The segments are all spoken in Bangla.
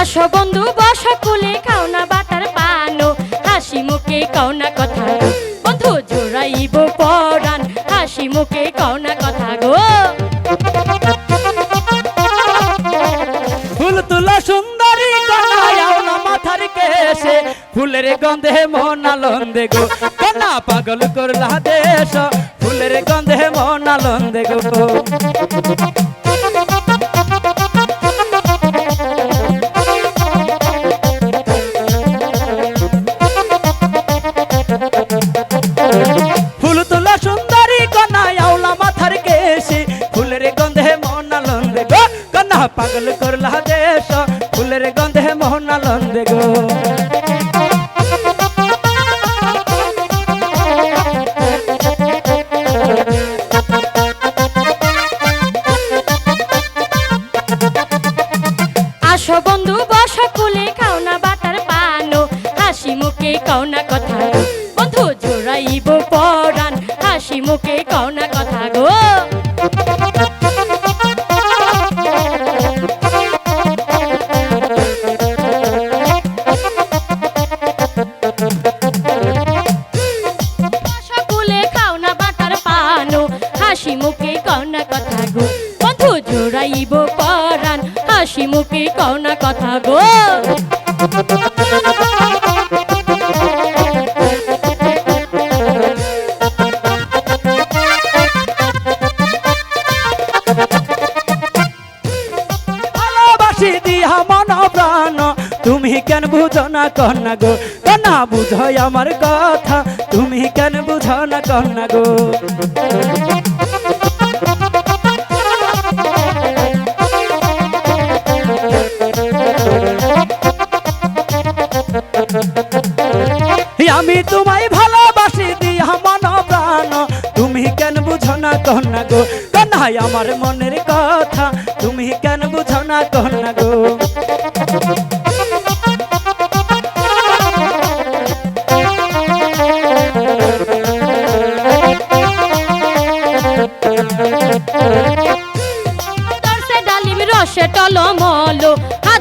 আসো বন্ধু, বস কুলে খাও না বাটার পানো হাসি মুখে কও না কথা। বন্ধু, জোড়াইব পরাণ। হাসি মুখে কও না কথা গো। ফুল তুলা সুন্দরী কনায়াও না মাথার কেশে। ফুলের গন্ধে মন আনন্দে গো। কনা পাগল করলা দেশ। ফুলের গন্ধে মন আনন্দে গো। পাগল করলা দেশ, ফুলের গন্ধে মোহন আনন্দে গো। আসো বন্ধু, বস কুলে খাও না বাটার পানো হাসি মুখে কও না কথা বন্ধু, জোড়াইব পরাণ। হাসি মুখে কও না কথা গো। কও কথা গো। বন্ধু জোড়াইব পরাণ, হাসি মুখে কও কথা গো। তুমি কেন বুঝো না কন্যা গো? কন্যা বুঝো আমার কথা, তুমি কেন বুঝো না কন্যা গো? বুঝো না কন্যা গো, কন্যাই আমার মনের কথা। তুমি কেন বুঝো না কন্যা গো?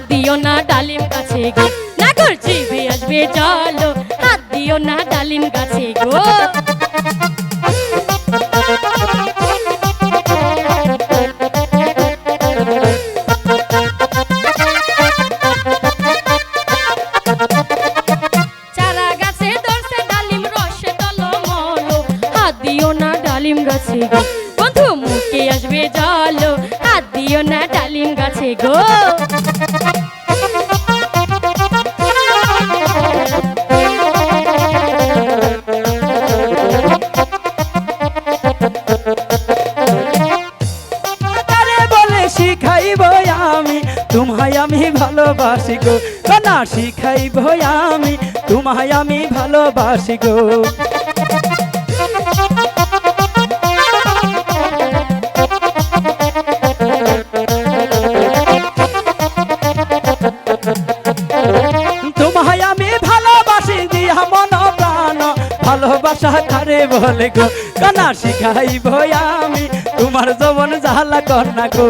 দিও না ডালিম গাছে গো। না জিভে আসবে চলো হাত দিও না ডালিম গাছে গো। ডালিম গাছে গো। বন্ধু মুখে আসবে জলো। হাত দিও না ডালিম গাছে গো। আমি ভালোবাসি গো। কন্যা শিখাইব আমি, তোমায় আমি ভালোবাসি গো। ভালোবাসি দিয়া মন প্রাণ, ভালোবাসা কারে বলে গো। কানা শিখাইব আমি, তোমার যবন জালা কন্যা গো।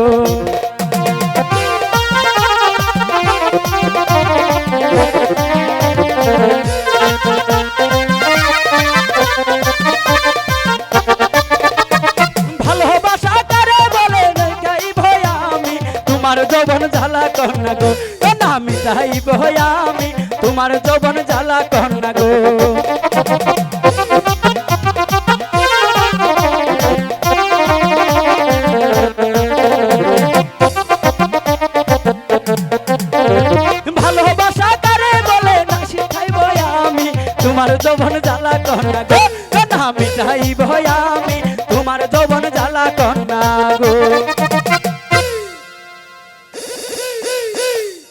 তোমার যবন জ্বালা কন্যা গো। আমি চাইব আমি, তোমার যবন জ্বালা কন্যা গো। আমি চাইব আমি, তোমার যবন জ্বালা কন্যা গো।